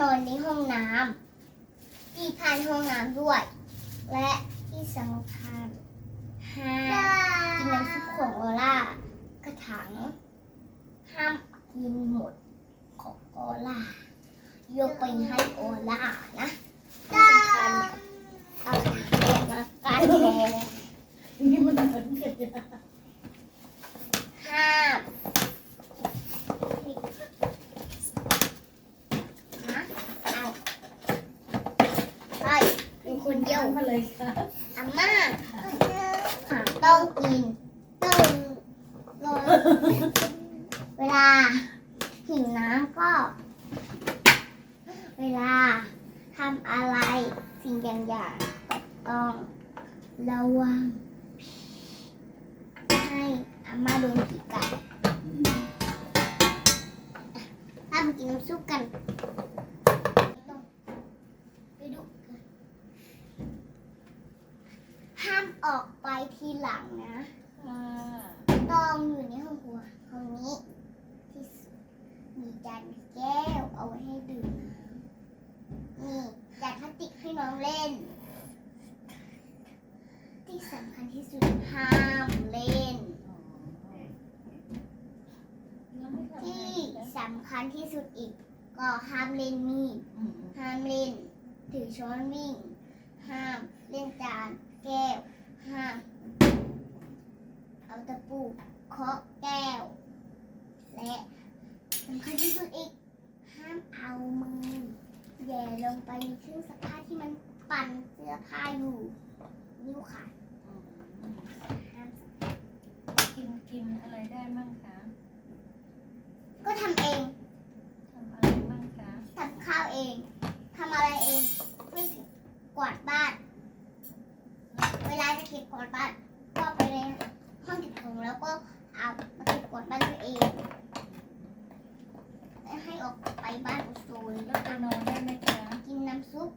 นอนในห้องน้ำที่ทานห้องน้ำด้วย และที่สำคัญห้ามกินน้ำซุปของโอล่ากระถัง ห้ามกินหมดของโอล่ายกไปให้โอล่านะที่สำคัญเอากระถังแยกมากัน นี่มันเหมือนกันเนี่ย ห้ามนะเอาไป เป็นคนเดียวมาเลยค่ะอาม่าต้องกินต้องรอเวลาหิวน้ำก็ เวลาทำอะไรสิ่งอย่างๆก็ต้องระวังให้อาม่าโดนผีกัดถ้ามากินน้ำซุปกันไปดูกันห้าม ออกไปทีหลังนะ อ่าต้องอยู่ในห้องครัวห้องนี้ ที่สุดมีจานแก้วเอาไว้ให้ดื่มน้ำนี่จานพลาสติกให้น้องเล่น ที่สำคัญที่สุดห้ามเล่นแล้วไม่ทำที่ไงสำคัญที่สุดอีก ก็ห้ามเล่นมีดอืมห้ามเล่น ถือช้อนวิ่ง ห้ามเล่นจาน แก้ว ห้ามเอาตะปูเคาะแก้ว และสำคัญที่สุดอีก ห้ามเอามือแหย่ลงไปในเครื่องซักผ้าที่มันปั่นเสื้อผ้าอยู่นิ้วขาดอืมห้ามกินกินอะไรได้มั่งคะก็ทำเองทำอะไรมั่งคะทำข้าวเองทำอะไรเองไม่ถึงกวาดบ้านเวลาจะเก็บกวดบ้านก็ไปในห้องเก็บของแล้วก็เอามาเก็บกวดบ้านตัวเองให้ออกไปบ้านอุซูนแล้วไปนอนได้ไหมคะกินน้ำซุป